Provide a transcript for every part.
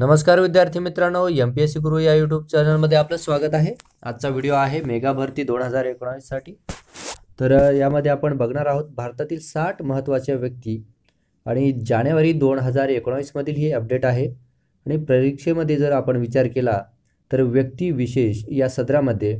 नमस्कार विद्यार्थी मित्रांनो एम पी एस सी गुरु या यूट्यूब चॅनलमध्ये आपलं स्वागत आहे. आजचा व्हिडिओ आहे मेगा भरती दोन हजार एकोणावीससाठी तर यामध्ये आपण बघणार आहोत भारतातील साठ महत्त्वाच्या व्यक्ती आणि जानेवारी दोन हजार एकोणावीसमधील ही अपडेट आहे. आणि परीक्षेमध्ये जर आपण विचार केला तर व्यक्ती विशेष या सदरामध्ये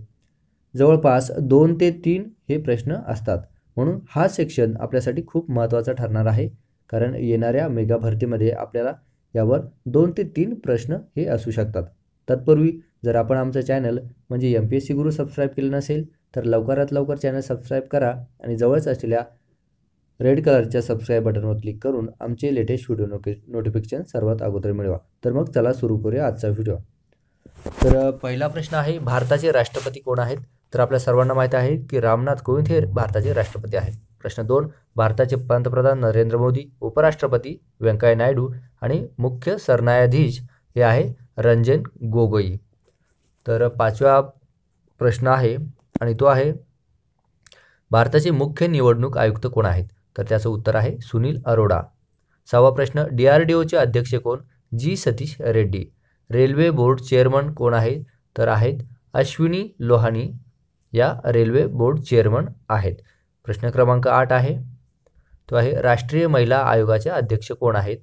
जवळपास दोन ते तीन हे प्रश्न असतात. म्हणून हा सेक्शन आपल्यासाठी खूप महत्त्वाचा ठरणार आहे. कारण येणाऱ्या मेगा भरतीमध्ये आपल्याला यावर दोन ते तीन प्रश्न हे असू शकतात. तत्पूर्वी जर आपण आमचं चॅनल म्हणजे M P S C Guru subscribe केलं नसेल तर लवकरात लवकर चॅनल सबस्क्राईब करा आणि जवळच असलेल्या रेड कलरच्या सबस्क्राईब बटनवर क्लिक करून आमचे लेटेस्ट व्हिडिओ नोके नोटिफिकेशन सर्वात अगोदर मिळवा. तर मग चला सुरू करूया आजचा व्हिडिओ तर पहिला प्रश्न आहे भारताचे राष्ट्रपती कोण आहेत? तर आपल्या सर्वांना माहीत आहे की रामनाथ कोविंद हे भारताचे राष्ट्रपती आहेत. प्रश्न दोन भारताचे पंतप्रधान नरेंद्र मोदी उपराष्ट्रपती व्यंकय्या नायडू आणि मुख्य सरन्यायाधीश हे आहे रंजन गोगोई. तर पाचवा प्रश्न आहे आणि तो आहे भारताचे मुख्य निवडणूक आयुक्त कोण आहेत? तर त्याचं उत्तर आहे सुनील अरोडा. सहावा प्रश्न डी आर डी ओचे अध्यक्ष कोण? G Satish Reddy. Railway board chairman कोण आहे? तर आहेत अश्विनी लोहानी. या रेल्वे बोर्ड चेअरमन आहेत. प्रश्न क्रमांक आठ आहे. तो आहे राष्ट्रीय महिला आयोगाचे अध्यक्ष कोण आहेत?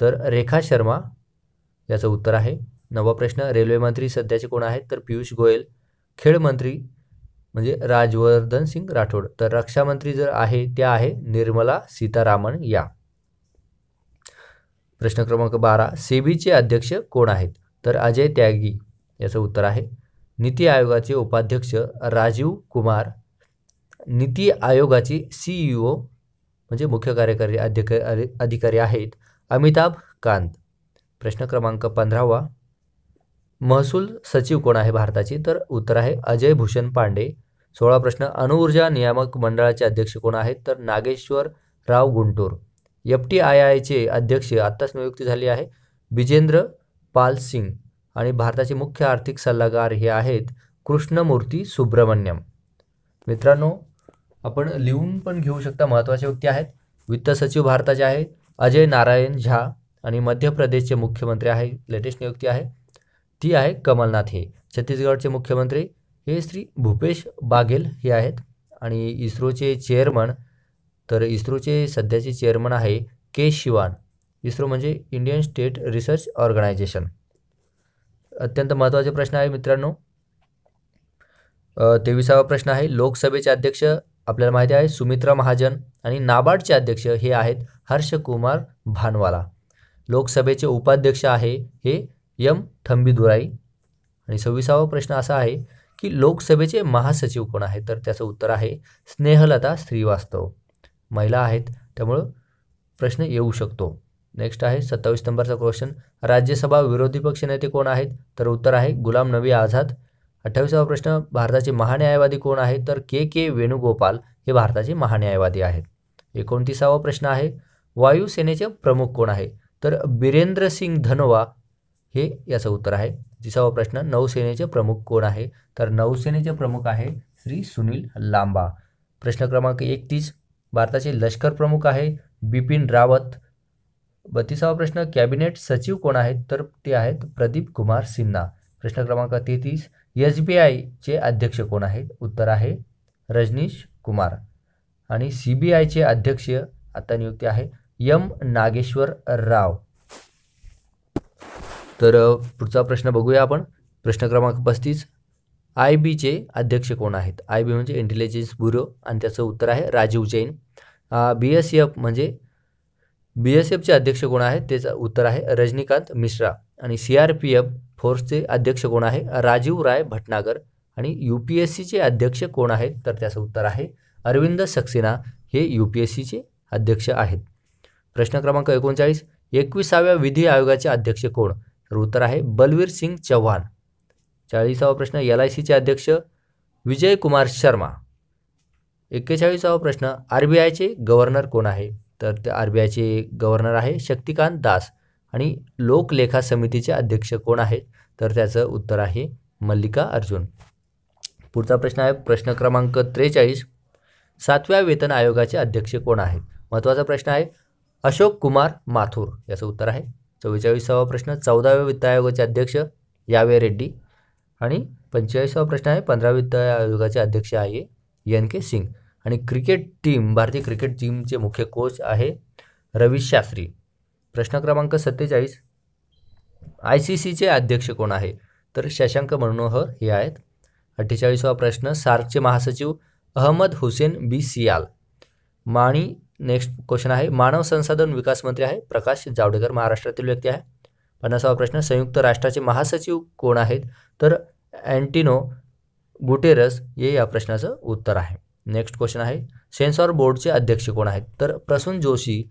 तर रेखा शर्मा याचं उत्तर आहे. नवा प्रश्न रेल्वे मंत्री सध्याचे कोण आहेत? तर पियुष गोयल खेळ मंत्री म्हणजे राजवर्धन सिंग राठोड. तर रक्षामंत्री जर आहे त्या आहे निर्मला सीतारामन या. प्रश्न क्रमांक बारा सेबीचे अध्यक्ष कोण आहेत? तर अजय त्यागी याचं उत्तर आहे. नीती आयोगाचे उपाध्यक्ष राजीव कुमार. नीती आयोगाचे सीईओ म्हणजे मुख्य कार्यकारी अध्यक्ष अधिकारी आहेत. अमिताभ कांत. प्रश्न क्रमांक पंधरावा. महसूल सचिव कोण आहे भारताची? तर उत्तर आहे अजय भूषण पांडे. सोळा प्रश्न. अणुऊर्जा नियामक मंडळाचे अध्यक्ष कोण आहेत? तर Nageshwar Rao Guntur. F T I आयचे अध्यक्ष आत्ताच नियुक्ती झाली आहे. विजेंद्र पाल सिंग आणि भारताचे मुख्य आर्थिक सल्लागार हे आहेत कृष्णमूर्ती सुब्रमण्यम. मित्रांनो आपण लिहून पण घेऊ शकता. महत्त्वाच्या व्यक्ती आहेत. वित्त सचिव भारताचे आहेत. अजय नारायण झा आणि मध्य प्रदेशचे मुख्यमंत्री आहे लेटेस्ट नियुक्ती आहे. ती आहे कमलनाथ हे. छत्तीसगडचे मुख्यमंत्री हे श्री भूपेश बाघेल हे आहेत. आणि इस्रोचे चेअरमन तर इस्रोचे सध्याचे चेअरमन आहे के शिवान. इस्रो म्हणजे इंडियन स्टेट रिसर्च ऑर्गनायझेशन. अत्यंत महत्त्वाचे प्रश्न आहे मित्रांनो. तेविसावा प्रश्न आहे लोकसभेचे अध्यक्ष आपल्याला माहिती आहे सुमित्रा महाजन आणि नाबार्डचे अध्यक्ष हे आहेत हर्षकुमार भानवाला. लोकसभेचे उपाध्यक्ष आहे हे यम थंबीदुराई. आणि सव्वीसावा प्रश्न असा आहे की लोकसभेचे महासचिव कोण आहे तर त्याचं उत्तर आहे स्नेहलता श्रीवास्तव. महिला आहेत त्यामुळं प्रश्न येऊ शकतो. नेक्स्ट आहे सत्तावीस नंबरचा क्वेश्चन. राज्यसभा विरोधी पक्षनेते कोण आहेत? तर उत्तर आहे गुलाम नबी आझाद अठ्ठावीसावा प्रश्न भारताचे महान्यायवादी कोण आहेत? तर के के वेणुगोपाल हे भारताचे महान्यायवादी आहेत. एकोणतीसावा प्रश्न आहे वायुसेनेचे प्रमुख कोण आहे? तर बिरेंद्र सिंग धनोवा हे याचं उत्तर आहे. तिसावा प्रश्न नौसेनेचे प्रमुख कोण आहे? तर नौसेनेचे प्रमुख आहे श्री सुनील लांबा. प्रश्न क्रमांक एकतीस भारताचे लष्कर प्रमुख आहे बिपिन रावत. बत्तीसावा प्रश्न कॅबिनेट सचिव कोण आहेत? तर ते आहेत प्रदीप कुमार सिन्हा. प्रश्न क्रमांक तेहतीस एस बी आयचे अध्यक्ष कोण आहेत? उत्तर आहे रजनीश कुमार. आणि सी बी आयचे अध्यक्ष आता नियुक्ती आहे यम नागेश्वर राव. तर पुढचा प्रश्न बघूया आपण. प्रश्न क्रमांक पस्तीस आय बीचे अध्यक्ष कोण आहेत? आय बी म्हणजे इंटेलिजन्स ब्युरो आणि त्याचं उत्तर आहे Rajiv Jain. B S F म्हणजे बी एस एफचे अध्यक्ष कोण आहेत? त्याचं उत्तर आहे रजनीकांत मिश्रा. आणि सी आर पी एफ फोर्सचे अध्यक्ष कोण आहे? राजीव राय भटनागर आणि यू पी एस सीचे अध्यक्ष कोण आहेत? तर त्याचं उत्तर आहे अरविंद सक्सेना. हे यू पी एस सीचे अध्यक्ष आहेत. प्रश्न क्रमांक एकोणचाळीस एकविसाव्या विधी आयोगाचे अध्यक्ष कोण? तर उत्तर आहे बलवीर सिंग चव्हाण. चाळीसावा प्रश्न एल आय सीचे अध्यक्ष विजय कुमार शर्मा. एक्केचाळीसावा प्रश्न आर बी आयचे गव्हर्नर कोण आहे? तर ते आर बी आयचे गव्हर्नर आहे शक्तिकांत दास. आणि लोकलेखा समितीचे अध्यक्ष कोण आहेत? तर त्याचं उत्तर आहे मल्लिका अर्जुन. पुढचा प्रश्न आहे प्रश्न क्रमांक त्रेचाळीस. सातव्या वेतन आयोगाचे अध्यक्ष कोण आहेत? महत्त्वाचा प्रश्न आहे अशोक कुमार माथुर. याचं उत्तर आहे चव्वेचाळीसावा प्रश्न चौदाव्या वित्त आयोगाचे अध्यक्ष यावे रेड्डी. आणि पंचेचाळीसावा प्रश्न आहे पंधरा वित्त आयोगाचे अध्यक्ष आहे एन के सिंग. आणि क्रिकेट टीम भारतीय क्रिकेट टीमचे मुख्य कोच आहे रवी शास्त्री. प्रश्न क्रमांक सत्तेचाळीस. आय सी सीचे अध्यक्ष कोण आहे? तर शशांक मनोहर हे आहेत. अठ्ठेचाळीसवा प्रश्न सार्कचे महासचिव अहमद हुसेन बी सियाल. माणी नेक्स्ट क्वेश्चन आहे. मानव संसाधन विकास मंत्री आहे प्रकाश जावडेकर महाराष्ट्रातील व्यक्ती आहे. पन्नासावा प्रश्न संयुक्त राष्ट्राचे महासचिव कोण आहेत? तर अँटिनो गुटेरस हे या प्रश्नाचं उत्तर आहे. नेक्स्ट क्वेश्चन आहे. सेन्सॉर बोर्डचे अध्यक्ष कोण आहेत? तर प्रसून जोशी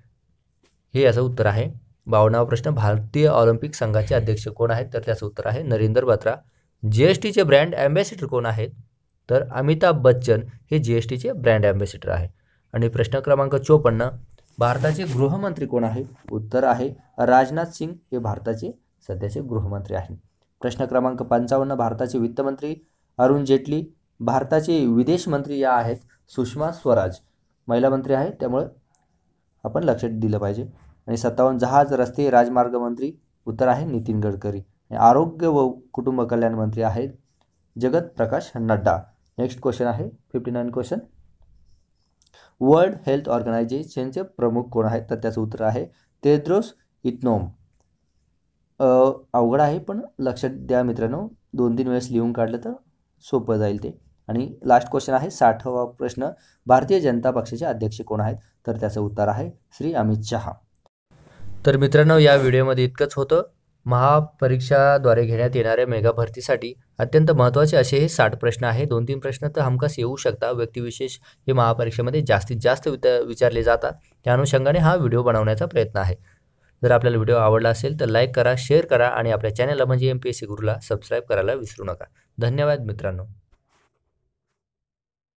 हे याचं उत्तर आहे. बावन्नावा प्रश्न भारतीय ऑलिम्पिक संघाचे अध्यक्ष कोण आहेत? तर त्याचं उत्तर आहे नरेंद्र बत्रा. जी एस टीचे ब्रँड ॲम्बॅसिडर कोण आहेत? तर अमिताभ बच्चन हे जी एस टीचे ब्रँड ॲम्बॅसिडर आहे. आणि प्रश्न क्रमांक चोपन्न भारताचे गृहमंत्री कोण आहेत उत्तर आहे राजनाथ सिंग हे भारताचे सध्याचे गृहमंत्री आहेत. प्रश्न क्रमांक पंचावन्न भारताचे वित्तमंत्री अरुण जेटली भारताचे विदेश मंत्री या आहेत सुषमा स्वराज. महिला मंत्री आहेत त्यामुळं आपण लक्षात दिलं पाहिजे. आणि सत्तावन्न जहाज रस्ते राजमार्ग मंत्री उत्तर आहे नितीन गडकरी. आणि आरोग्य व कुटुंब कल्याण मंत्री आहेत जगत प्रकाश नड्डा. नेक्स्ट क्वेश्चन आहे fifty nine question world health ऑर्गनायझेशनचे प्रमुख कोण आहेत? तर त्याचं उत्तर आहे तेद्रोस इथनोम. अवघड आहे पण लक्षात द्या मित्रांनो. दोन तीन वेळेस लिहून काढलं तर सोपं जाईल ते. आणि लास्ट क्वेश्चन आहे साठवा प्रश्न. भारतीय जनता पक्षाचे अध्यक्ष कोण आहेत? तर त्याचं उत्तर आहे श्री अमित शहा. तर मित्रांनो या व्हिडिओमध्ये इतकंच होतं. महापरीक्षाद्वारे घेण्यात येणाऱ्या मेगा भरतीसाठी अत्यंत महत्त्वाचे असे हे साठ प्रश्न आहे. दोन तीन प्रश्न तर हमखास येऊ शकता व्यक्तिविशेष हे महापरीक्षेमध्ये जास्तीत जास्त विचारले जातात. त्या अनुषंगाने हा व्हिडिओ बनवण्याचा प्रयत्न आहे. जर आपल्याला व्हिडिओ आवडला असेल तर लाईक करा शेअर करा आणि आपल्या चॅनलला म्हणजे एम पी एस सी गुरुला सबस्क्राईब करायला विसरू नका. धन्यवाद मित्रांनो.